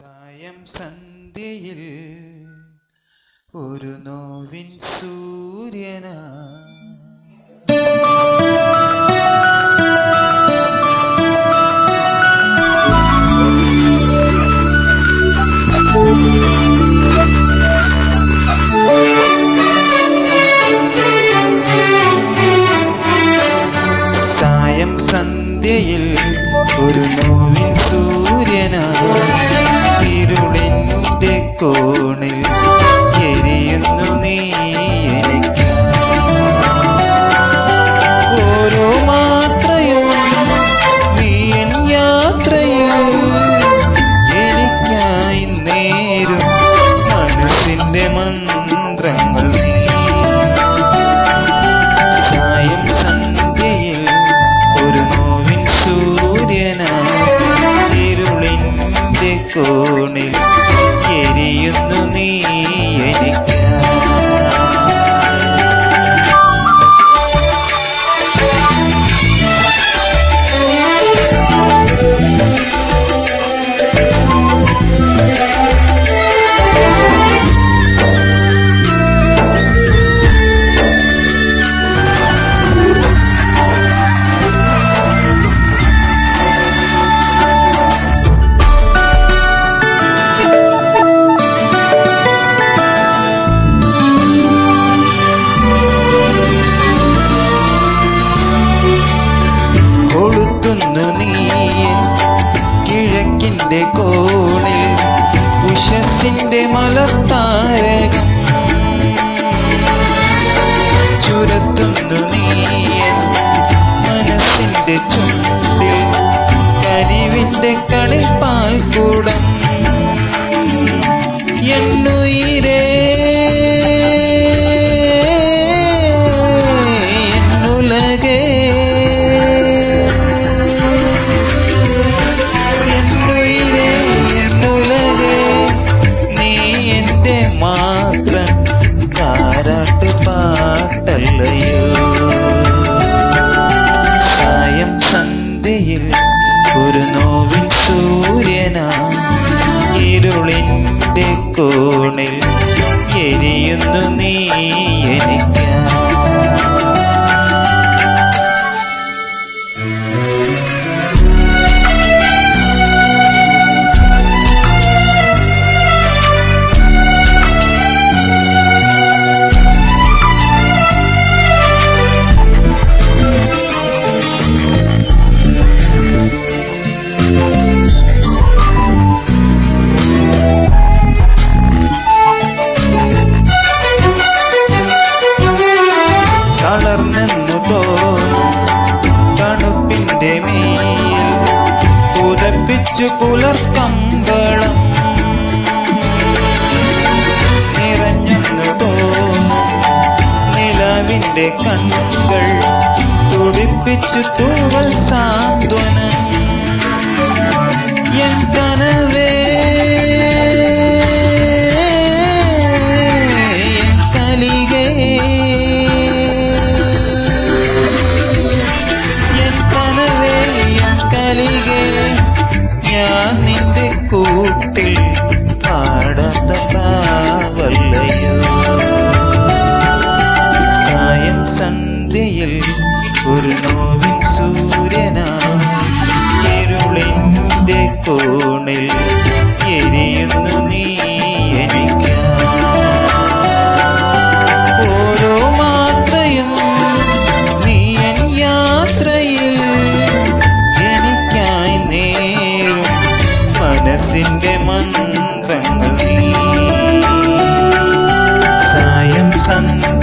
സായം സന്ധ്യയിൽ ഒരു നോവിൻ സൂര്യന. സായം സന്ധ്യയിൽ ഒരു നോവിൻ তো കോണിൽ ഉഷസിന്റെ മലത്താരകം. ചുരത്തുന്നു നീയൻ മനസ്സിന്റെ ചുണ്ടിൽ കരിവിന്റെ കളിപ്പാൽ കൂടം എന്നുയിരേ താരാട്ട് പാട്ടല്ലയോ സായം സന്ധ്യയിൽ ഒരു നോവിൻ സൂര്യനാ. ഇരുളിന്റെ കോണിൽ എരിയുന്നു നീ എനിക്കാ. പുതപ്പിച്ചു പുലർക്കമ്പളം നിറഞ്ഞെന്നു തോന്നും നിലവിന്റെ കണ്ണുകൾ തുടിപ്പിച്ചു തൂവൽ സാന്ത്വനം. കൂട്ടിൽ പാടാത്ത പാവല്ലയോ? സന്ധ്യയിൽ ഒരു നോവിൻ സൂര്യനാ ഇരുളിന്റെ കോണിൽ മനസ്സിന്റെ മന്ത്രങ്ങൾ. സായം സന്ധ്യയിൽ